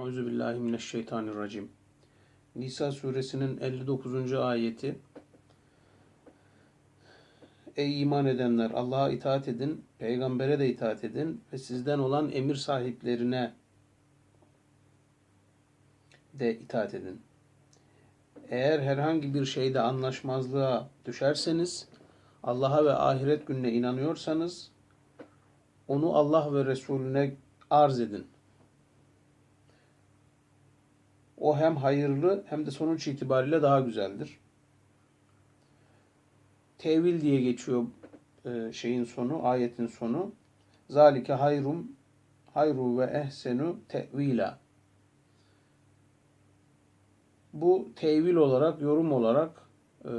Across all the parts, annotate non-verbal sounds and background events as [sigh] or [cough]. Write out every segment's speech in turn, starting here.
Euzu billahi mineşşeytanirracim. Nisa suresinin 59. ayeti. Ey iman edenler Allah'a itaat edin, peygambere de itaat edin ve sizden olan emir sahiplerine de itaat edin. Eğer herhangi bir şeyde anlaşmazlığa düşerseniz, Allah'a ve ahiret gününe inanıyorsanız, onu Allah ve Resulüne arz edin. O hem hayırlı hem de sonuç itibariyle daha güzeldir. Tevil diye geçiyor e, şeyin sonu, ayetin sonu. Zalike hayrum hayru ve ehsenu tevila. Bu tevil olarak, yorum olarak e,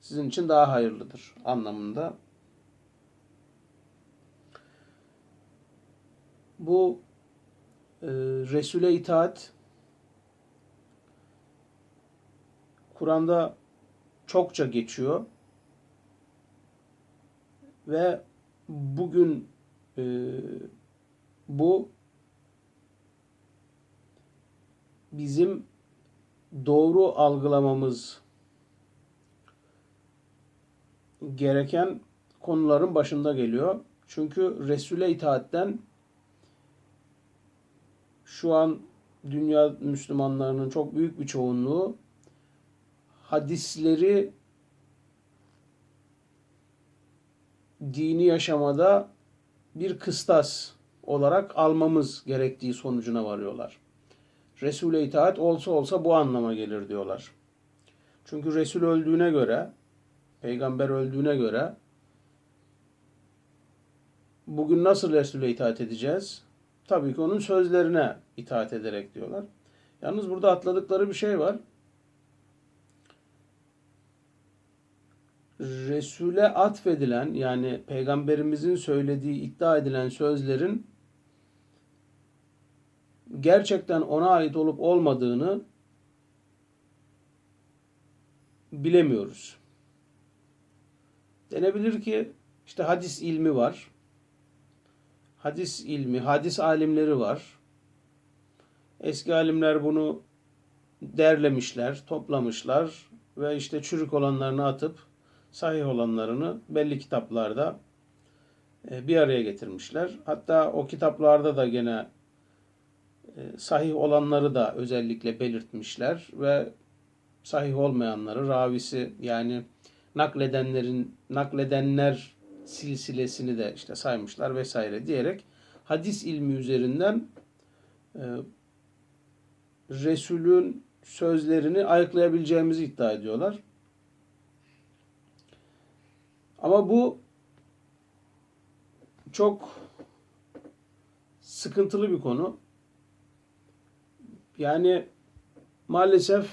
sizin için daha hayırlıdır anlamında. Bu e, Resul'e itaat Kur'an'da çokça geçiyor ve bugün e, bu bizim doğru algılamamız gereken konuların başında geliyor. Çünkü Resul'e itaatten şu an dünya Müslümanlarının çok büyük bir çoğunluğu hadisleri dini yaşamada bir kıstas olarak almamız gerektiği sonucuna varıyorlar. Resul'e itaat olsa olsa bu anlama gelir diyorlar. Çünkü Resul öldüğüne göre, peygamber öldüğüne göre bugün nasıl Resul'e itaat edeceğiz? Tabii ki onun sözlerine itaat ederek diyorlar. Yalnız burada atladıkları bir şey var. Resul'e atfedilen yani peygamberimizin söylediği iddia edilen sözlerin gerçekten ona ait olup olmadığını bilemiyoruz. Denebilir ki işte hadis ilmi var. Hadis ilmi, hadis alimleri var. Eski alimler bunu derlemişler, toplamışlar ve işte çürük olanlarını atıp sahih olanlarını belli kitaplarda e, bir araya getirmişler. Hatta o kitaplarda da gene e, sahih olanları da özellikle belirtmişler ve sahih olmayanları ravisi yani nakledenlerin nakledenler silsilesini de işte saymışlar vesaire diyerek hadis ilmi üzerinden e, Resul'ün sözlerini ayıklayabileceğimizi iddia ediyorlar. Ama bu çok sıkıntılı bir konu. Yani maalesef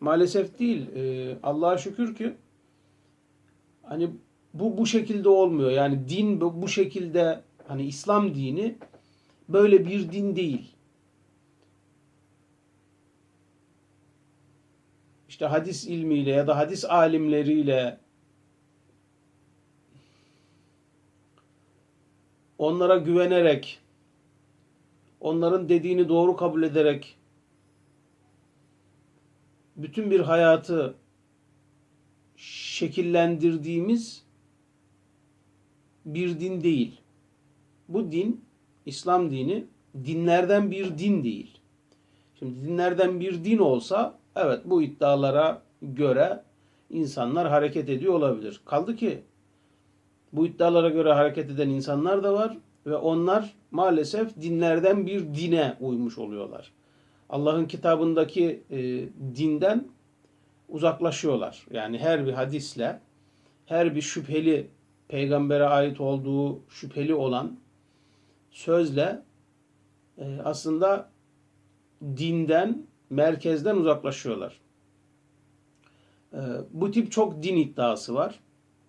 maalesef değil. E, Allah'a şükür ki hani bu bu şekilde olmuyor. Yani din bu şekilde hani İslam dini böyle bir din değil. İşte hadis ilmiyle ya da hadis alimleriyle onlara güvenerek, onların dediğini doğru kabul ederek bütün bir hayatı şekillendirdiğimiz bir din değil. Bu din, İslam dini dinlerden bir din değil. Şimdi dinlerden bir din olsa evet bu iddialara göre insanlar hareket ediyor olabilir. Kaldı ki bu iddialara göre hareket eden insanlar da var ve onlar maalesef dinlerden bir dine uymuş oluyorlar. Allah'ın kitabındaki e, dinden uzaklaşıyorlar. Yani her bir hadisle, her bir şüpheli peygambere ait olduğu şüpheli olan sözle e, aslında dinden, merkezden uzaklaşıyorlar. E, bu tip çok din iddiası var.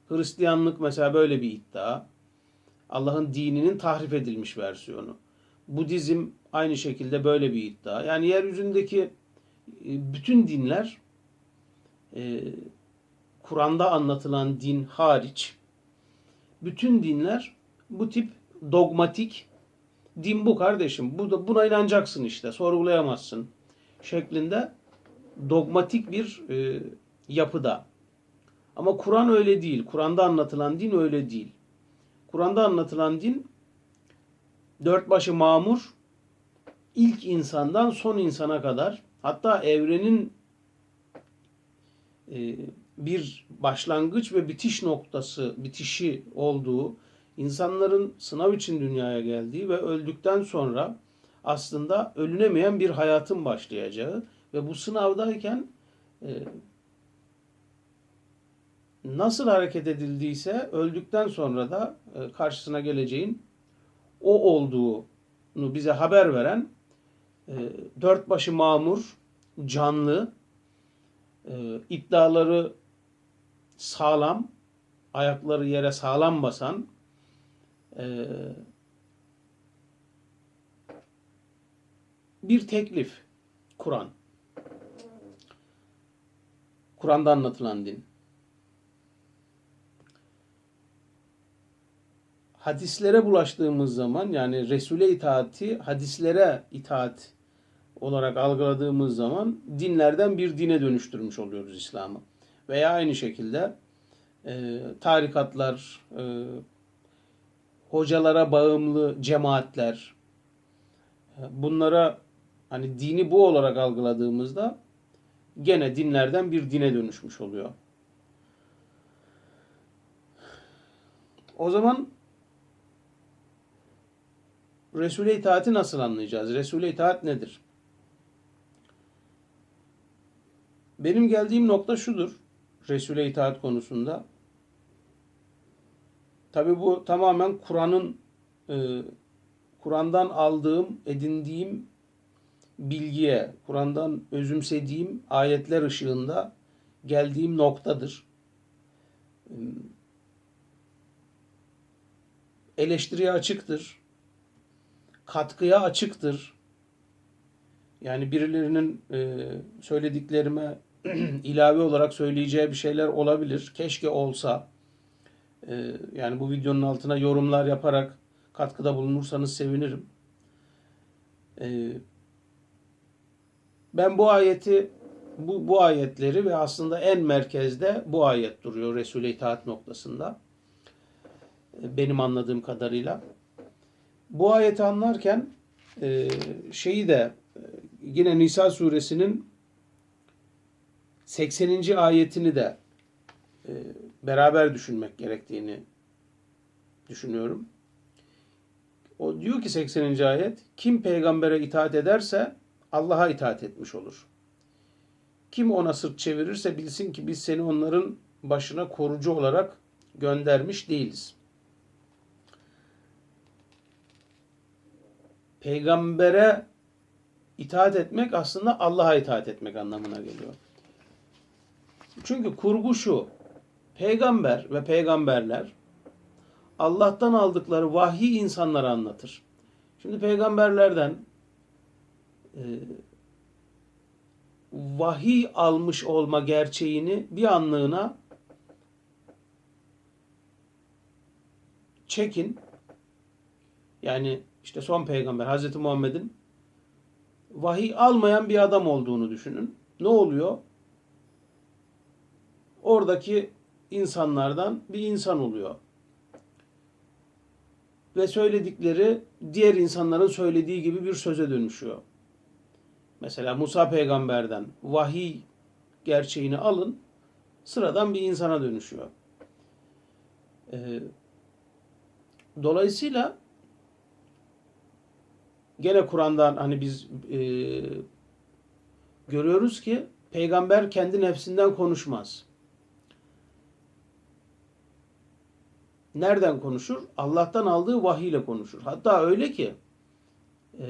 Hristiyanlık mesela böyle bir iddia. Allah'ın dininin tahrif edilmiş versiyonu. Budizm aynı şekilde böyle bir iddia. Yani yeryüzündeki e, bütün dinler e, Kur'an'da anlatılan din hariç bütün dinler bu tip dogmatik Din bu kardeşim. Bu buna inanacaksın işte. Sorgulayamazsın. Şeklinde dogmatik bir e, yapıda. Ama Kur'an öyle değil. Kur'an'da anlatılan din öyle değil. Kur'an'da anlatılan din dört başı mamur ilk insandan son insana kadar hatta evrenin e, bir başlangıç ve bitiş noktası, bitişi olduğu, insanların sınav için dünyaya geldiği ve öldükten sonra aslında ölünemeyen bir hayatın başlayacağı ve bu sınavdayken e, nasıl hareket edildiyse öldükten sonra da e, karşısına geleceğin o olduğunu bize haber veren e, dört başı mamur, canlı, e, iddiaları sağlam, ayakları yere sağlam basan, bir teklif Kur'an. Kur'an'da anlatılan din. Hadislere bulaştığımız zaman yani Resul'e itaati hadislere itaat olarak algıladığımız zaman dinlerden bir dine dönüştürmüş oluyoruz İslam'ı. Veya aynı şekilde e, tarikatlar, e, hocalara bağımlı cemaatler, e, bunlara hani dini bu olarak algıladığımızda gene dinlerden bir dine dönüşmüş oluyor. O zaman Resul'e itaati nasıl anlayacağız? Resul'e itaat nedir? Benim geldiğim nokta şudur. Resul'e itaat konusunda. Tabi bu tamamen Kur'an'ın e, Kur'an'dan aldığım, edindiğim bilgiye, Kur'an'dan özümsediğim ayetler ışığında geldiğim noktadır. Eleştiriye açıktır. Katkıya açıktır. Yani birilerinin e, söylediklerime [clears throat] ilave olarak söyleyeceği bir şeyler olabilir. Keşke olsa. Ee, yani bu videonun altına yorumlar yaparak katkıda bulunursanız sevinirim. Ee, ben bu ayeti bu, bu ayetleri ve aslında en merkezde bu ayet duruyor Resul'e itaat noktasında. Ee, benim anladığım kadarıyla. Bu ayeti anlarken e, şeyi de e, yine Nisa suresinin 80. ayetini de e, beraber düşünmek gerektiğini düşünüyorum. O diyor ki 80. ayet, kim peygambere itaat ederse Allah'a itaat etmiş olur. Kim ona sırt çevirirse bilsin ki biz seni onların başına korucu olarak göndermiş değiliz. Peygambere itaat etmek aslında Allah'a itaat etmek anlamına geliyor. Çünkü kurgu şu. Peygamber ve peygamberler Allah'tan aldıkları vahiy insanlara anlatır. Şimdi peygamberlerden e, vahiy almış olma gerçeğini bir anlığına çekin. Yani işte son peygamber Hazreti Muhammed'in vahiy almayan bir adam olduğunu düşünün. Ne oluyor? oradaki insanlardan bir insan oluyor. Ve söyledikleri diğer insanların söylediği gibi bir söze dönüşüyor. Mesela Musa peygamberden vahiy gerçeğini alın, sıradan bir insana dönüşüyor. Ee, dolayısıyla gene Kur'an'dan hani biz e, görüyoruz ki peygamber kendi nefsinden konuşmaz. nereden konuşur? Allah'tan aldığı vahiy ile konuşur. Hatta öyle ki e,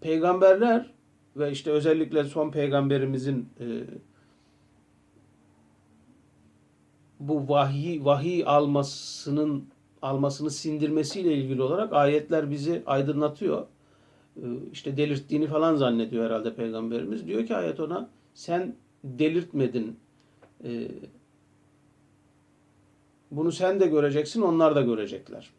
peygamberler ve işte özellikle son peygamberimizin e, bu vahiy vahiy almasının almasını sindirmesiyle ilgili olarak ayetler bizi aydınlatıyor. E, işte delirttiğini falan zannediyor herhalde peygamberimiz. Diyor ki ayet ona sen delirtmedin. E, bunu sen de göreceksin, onlar da görecekler.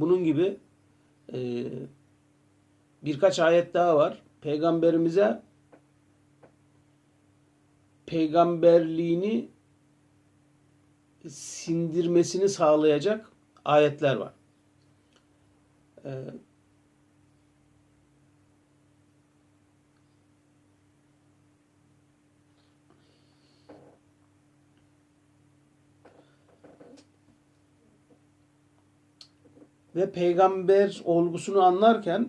Bunun gibi e, birkaç ayet daha var. Peygamberimize peygamberliğini sindirmesini sağlayacak ayetler var. Ee, ve peygamber olgusunu anlarken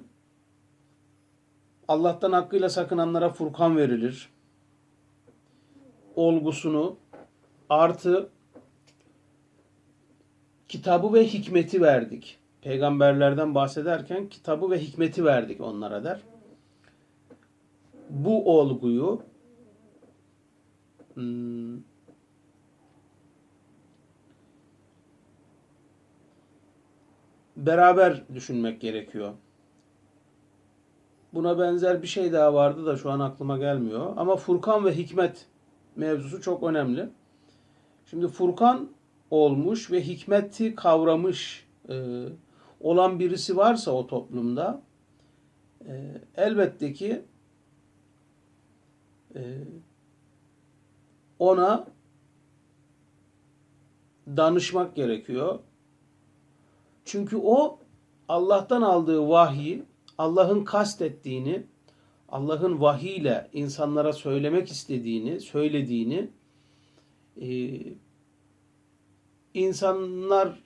Allah'tan hakkıyla sakınanlara Furkan verilir. Olgusunu artı kitabı ve hikmeti verdik. Peygamberlerden bahsederken kitabı ve hikmeti verdik onlara der. Bu olguyu hmm, beraber düşünmek gerekiyor. Buna benzer bir şey daha vardı da şu an aklıma gelmiyor. Ama Furkan ve hikmet mevzusu çok önemli. Şimdi Furkan olmuş ve hikmeti kavramış e, olan birisi varsa o toplumda e, elbette ki e, ona danışmak gerekiyor. Çünkü o Allah'tan aldığı vahyi, Allah'ın kastettiğini, Allah'ın vahiyle insanlara söylemek istediğini, söylediğini e, insanlar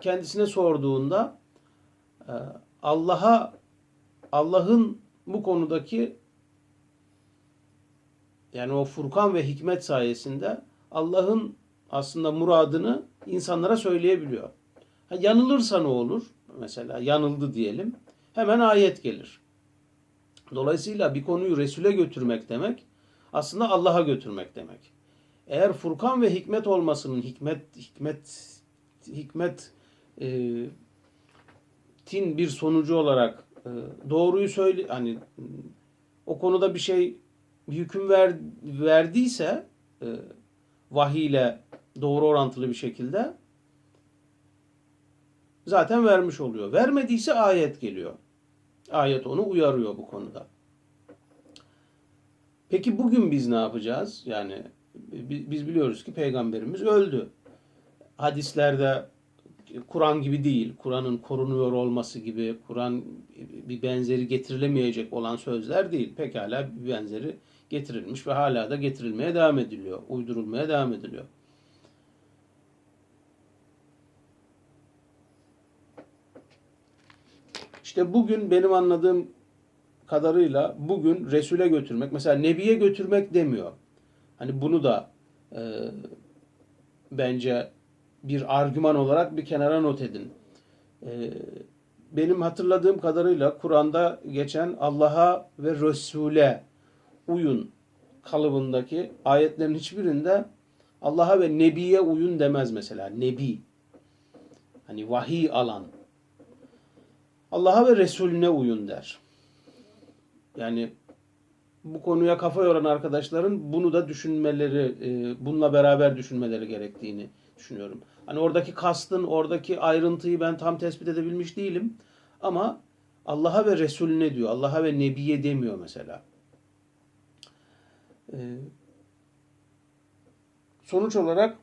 kendisine sorduğunda e, Allah'a Allah'ın bu konudaki yani o Furkan ve hikmet sayesinde Allah'ın aslında muradını insanlara söyleyebiliyor. Ha, yanılırsa ne olur? Mesela yanıldı diyelim. Hemen ayet gelir. Dolayısıyla bir konuyu Resul'e götürmek demek aslında Allah'a götürmek demek. Eğer Furkan ve hikmet olmasının hikmet hikmet hikmet e, tin bir sonucu olarak e, doğruyu söyle hani o konuda bir şey bir hüküm ver, verdiyse e, vahiy ile doğru orantılı bir şekilde zaten vermiş oluyor. Vermediyse ayet geliyor. Ayet onu uyarıyor bu konuda. Peki bugün biz ne yapacağız? Yani biz biliyoruz ki peygamberimiz öldü. Hadislerde Kur'an gibi değil, Kur'an'ın korunuyor olması gibi, Kur'an bir benzeri getirilemeyecek olan sözler değil. Pekala bir benzeri getirilmiş ve hala da getirilmeye devam ediliyor, uydurulmaya devam ediliyor. İşte bugün benim anladığım kadarıyla bugün Resul'e götürmek, mesela Nebi'ye götürmek demiyor. Hani bunu da e, bence bir argüman olarak bir kenara not edin. E, benim hatırladığım kadarıyla Kur'an'da geçen Allah'a ve Resul'e uyun kalıbındaki ayetlerin hiçbirinde Allah'a ve Nebi'ye uyun demez mesela. Nebi. Hani vahiy alan. Allah'a ve Resulüne uyun der. Yani bu konuya kafa yoran arkadaşların bunu da düşünmeleri, e, bununla beraber düşünmeleri gerektiğini düşünüyorum. Hani oradaki kastın, oradaki ayrıntıyı ben tam tespit edebilmiş değilim. Ama Allah'a ve Resulüne diyor. Allah'a ve Nebiye demiyor mesela. Ee, sonuç olarak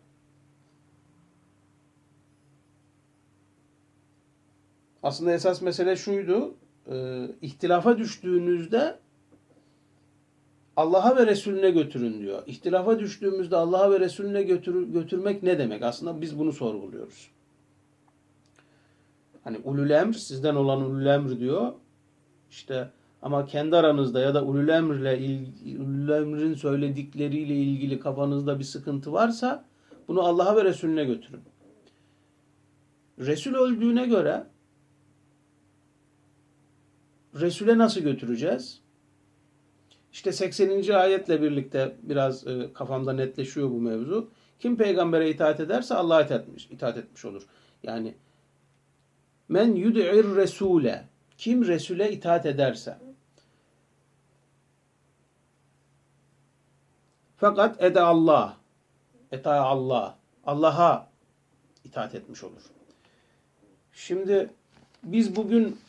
aslında esas mesele şuydu. E, ihtilafa düştüğünüzde Allah'a ve Resulüne götürün diyor. İhtilafa düştüğümüzde Allah'a ve Resulüne götür, götürmek ne demek? Aslında biz bunu sorguluyoruz. Hani ulul emr, sizden olan ulul emr diyor. İşte ama kendi aranızda ya da ulul emrle ulul emrin söyledikleriyle ilgili kafanızda bir sıkıntı varsa bunu Allah'a ve Resulüne götürün. Resul öldüğüne göre Resul'e nasıl götüreceğiz? İşte 80. ayetle birlikte biraz e, kafamda netleşiyor bu mevzu. Kim peygambere itaat ederse Allah'a itaat etmiş, itaat etmiş olur. Yani men yud'ir resule kim Resul'e itaat ederse fakat ede Allah eta Allah Allah'a itaat etmiş olur. Şimdi biz bugün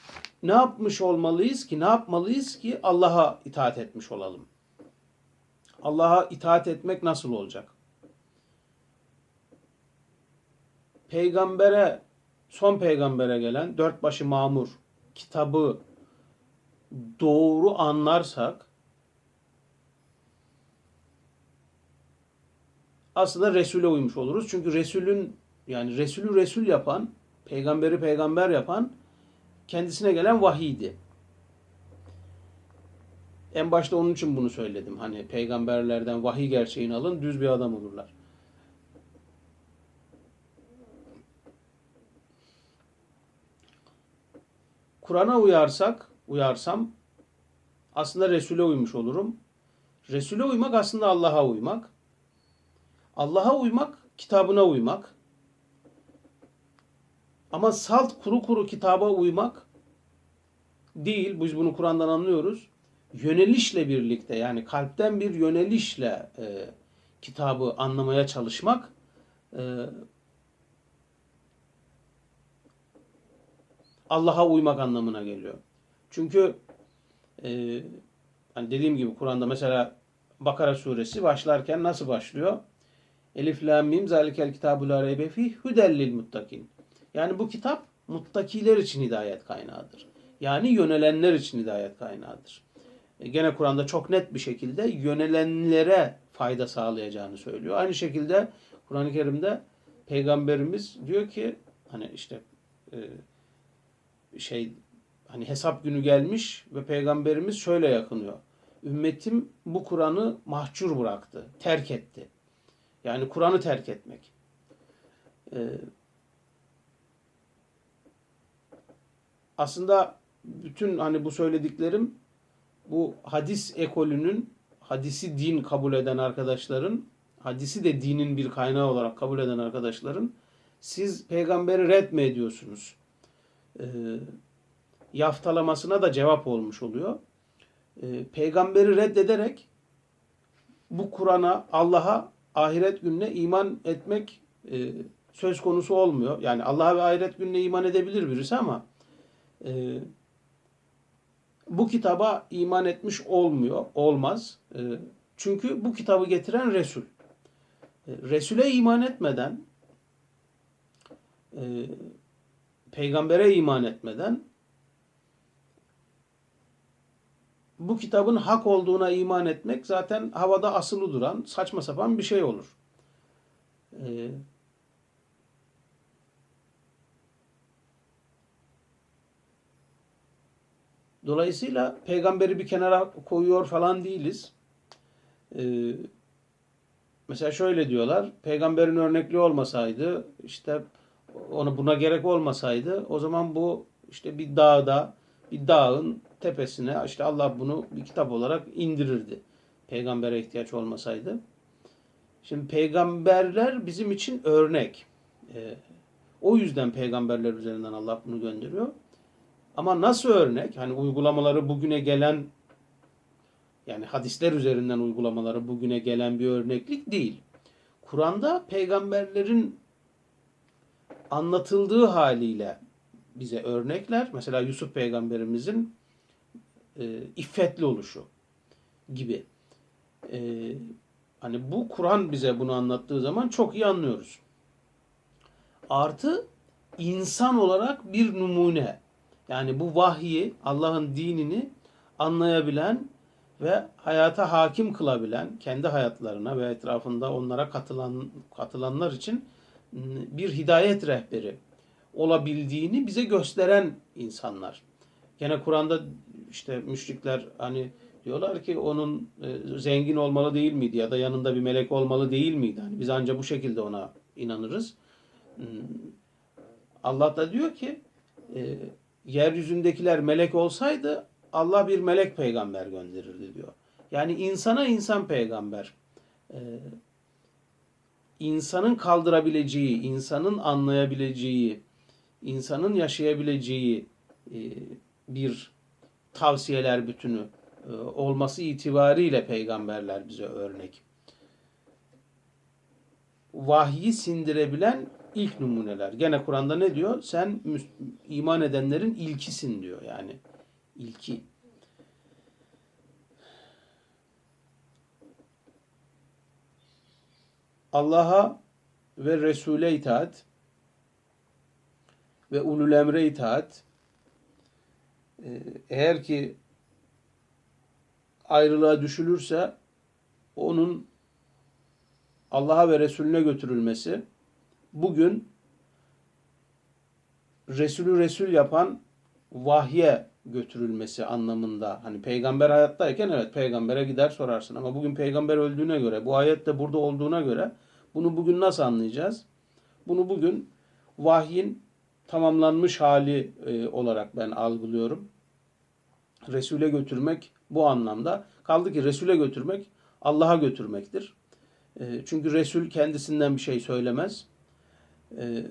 ne yapmış olmalıyız ki? Ne yapmalıyız ki Allah'a itaat etmiş olalım? Allah'a itaat etmek nasıl olacak? Peygambere, son peygambere gelen dört başı mamur kitabı doğru anlarsak aslında Resul'e uymuş oluruz. Çünkü Resul'ün yani Resul'ü Resul yapan, peygamberi peygamber yapan kendisine gelen vahiydi. En başta onun için bunu söyledim. Hani peygamberlerden vahiy gerçeğini alın, düz bir adam olurlar. Kur'an'a uyarsak, uyarsam aslında Resul'e uymuş olurum. Resul'e uymak aslında Allah'a uymak. Allah'a uymak, kitabına uymak. Ama salt kuru kuru kitaba uymak değil. Biz bunu Kur'an'dan anlıyoruz. Yönelişle birlikte yani kalpten bir yönelişle e, kitabı anlamaya çalışmak e, Allah'a uymak anlamına geliyor. Çünkü e, hani dediğim gibi Kur'an'da mesela Bakara suresi başlarken nasıl başlıyor? Elif lam mim zalikel kitabu la reybe fih hudellil muttakin. Yani bu kitap muttakiler için hidayet kaynağıdır. Yani yönelenler için hidayet kaynağıdır. E, gene Kur'an'da çok net bir şekilde yönelenlere fayda sağlayacağını söylüyor. Aynı şekilde Kur'an-ı Kerim'de peygamberimiz diyor ki hani işte e, şey hani hesap günü gelmiş ve peygamberimiz şöyle yakınıyor. Ümmetim bu Kur'an'ı mahcur bıraktı, terk etti. Yani Kur'an'ı terk etmek. Aslında bütün hani bu söylediklerim bu hadis ekolünün hadisi din kabul eden arkadaşların hadisi de dinin bir kaynağı olarak kabul eden arkadaşların siz peygamberi red mi ediyorsunuz? Ee, yaftalamasına da cevap olmuş oluyor. Ee, peygamberi reddederek bu Kur'an'a, Allah'a, ahiret gününe iman etmek e, söz konusu olmuyor. Yani Allah'a ve ahiret gününe iman edebilir birisi ama e, bu kitaba iman etmiş olmuyor, olmaz. E, çünkü bu kitabı getiren Resul. E, Resul'e iman etmeden, e, peygambere iman etmeden, bu kitabın hak olduğuna iman etmek zaten havada asılı duran saçma sapan bir şey olur. E, Dolayısıyla peygamberi bir kenara koyuyor falan değiliz. Ee, mesela şöyle diyorlar. Peygamberin örnekli olmasaydı işte ona buna gerek olmasaydı o zaman bu işte bir dağda bir dağın tepesine işte Allah bunu bir kitap olarak indirirdi. Peygambere ihtiyaç olmasaydı. Şimdi peygamberler bizim için örnek. Ee, o yüzden peygamberler üzerinden Allah bunu gönderiyor. Ama nasıl örnek? Hani uygulamaları bugüne gelen yani hadisler üzerinden uygulamaları bugüne gelen bir örneklik değil. Kur'an'da peygamberlerin anlatıldığı haliyle bize örnekler. Mesela Yusuf peygamberimizin e, iffetli oluşu gibi. E, hani bu Kur'an bize bunu anlattığı zaman çok iyi anlıyoruz. Artı insan olarak bir numune. Yani bu vahyi, Allah'ın dinini anlayabilen ve hayata hakim kılabilen, kendi hayatlarına ve etrafında onlara katılan katılanlar için bir hidayet rehberi olabildiğini bize gösteren insanlar. Gene Kur'an'da işte müşrikler hani diyorlar ki onun e, zengin olmalı değil miydi ya da yanında bir melek olmalı değil miydi? Hani biz ancak bu şekilde ona inanırız. Allah da diyor ki e, yeryüzündekiler melek olsaydı Allah bir melek peygamber gönderirdi diyor. Yani insana insan peygamber. Ee, insanın kaldırabileceği, insanın anlayabileceği, insanın yaşayabileceği e, bir tavsiyeler bütünü e, olması itibariyle peygamberler bize örnek. Vahyi sindirebilen ilk numuneler. Gene Kur'an'da ne diyor? Sen iman edenlerin ilkisin diyor yani. İlki. Allah'a ve Resul'e itaat ve ulul emre itaat Ee, eğer ki ayrılığa düşülürse onun Allah'a ve Resulüne götürülmesi bugün Resulü Resul yapan vahye götürülmesi anlamında. Hani peygamber hayattayken evet peygambere gider sorarsın ama bugün peygamber öldüğüne göre bu ayet de burada olduğuna göre bunu bugün nasıl anlayacağız? Bunu bugün vahyin tamamlanmış hali e, olarak ben algılıyorum. Resul'e götürmek bu anlamda. Kaldı ki Resul'e götürmek Allah'a götürmektir. E, çünkü Resul kendisinden bir şey söylemez. E,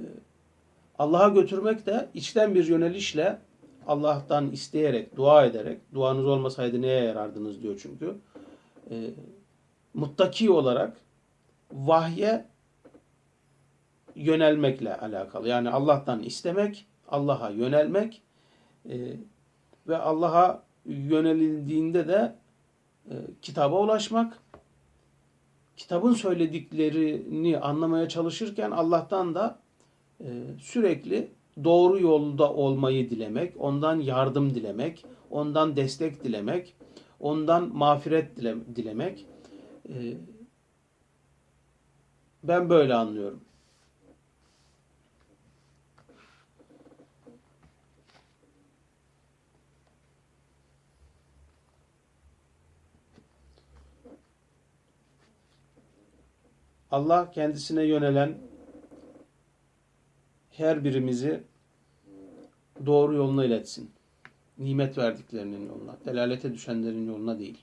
Allah'a götürmek de içten bir yönelişle Allah'tan isteyerek, dua ederek, duanız olmasaydı neye yarardınız diyor çünkü. E, muttaki olarak vahye yönelmekle alakalı. Yani Allah'tan istemek, Allah'a yönelmek e, ve Allah'a yönelildiğinde de e, kitaba ulaşmak, kitabın söylediklerini anlamaya çalışırken Allah'tan da e, sürekli doğru yolda olmayı dilemek, ondan yardım dilemek, ondan destek dilemek, ondan mağfiret dile, dilemek. E, ben böyle anlıyorum. Allah kendisine yönelen her birimizi doğru yoluna iletsin. Nimet verdiklerinin yoluna, delalete düşenlerin yoluna değil.